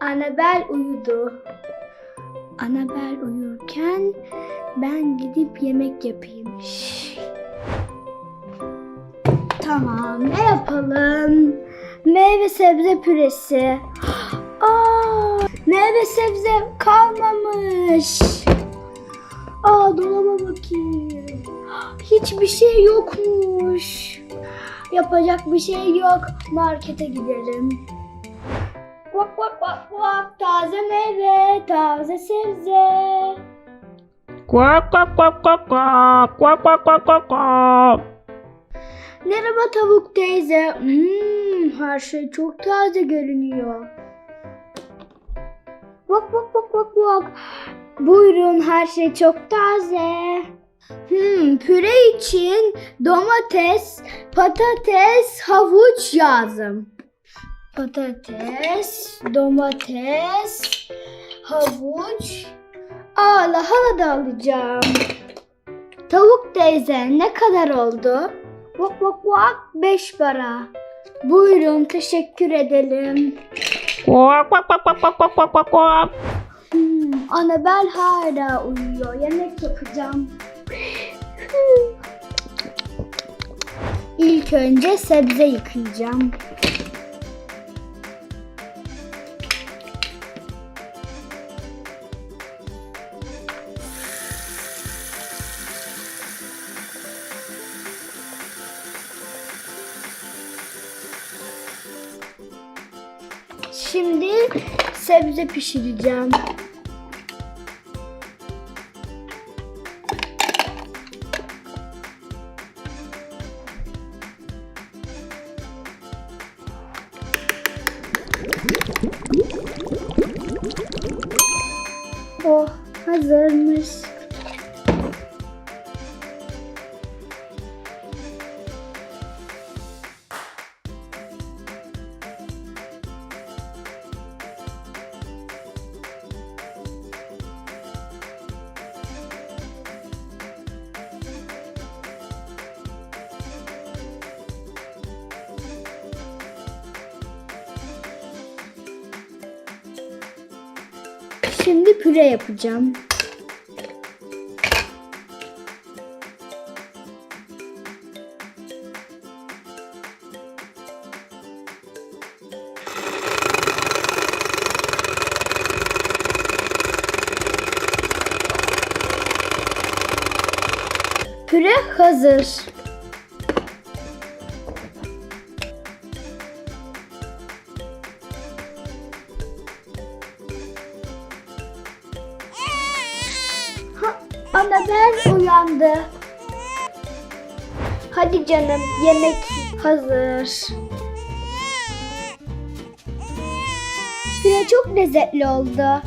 Annabel uyudu. Annabel uyurken ben gidip yemek yapayım. Şş. Tamam ne yapalım? Meyve sebze püresi. Aa, meyve sebze kalmamış. Aa dolaba bakayım. Hiçbir şey yokmuş. Yapacak bir şey yok. Markete gidelim. Vak vak vak vak. Taze meyve, taze sebze. Quack quack quack quack quack quack quack quack quack quack. Merhaba tavuk teyze. Hmm, her şey çok taze görünüyor. Vak vak vak vak vak. Buyurun her şey çok taze. Hmm, püre için domates, patates, havuç lazım patates, domates, havuç. Aa lahana da alacağım. Tavuk teyze ne kadar oldu? Vak vak vak beş para. Buyurun teşekkür edelim. Hmm, Anabel hala uyuyor. Yemek yapacağım. Hmm. İlk önce sebze yıkayacağım. Şimdi sebze pişireceğim. Oh hazırmış. Şimdi püre yapacağım. Püre hazır. Ha, Annabel uyandı. Hadi canım yemek hazır. Püre çok lezzetli oldu.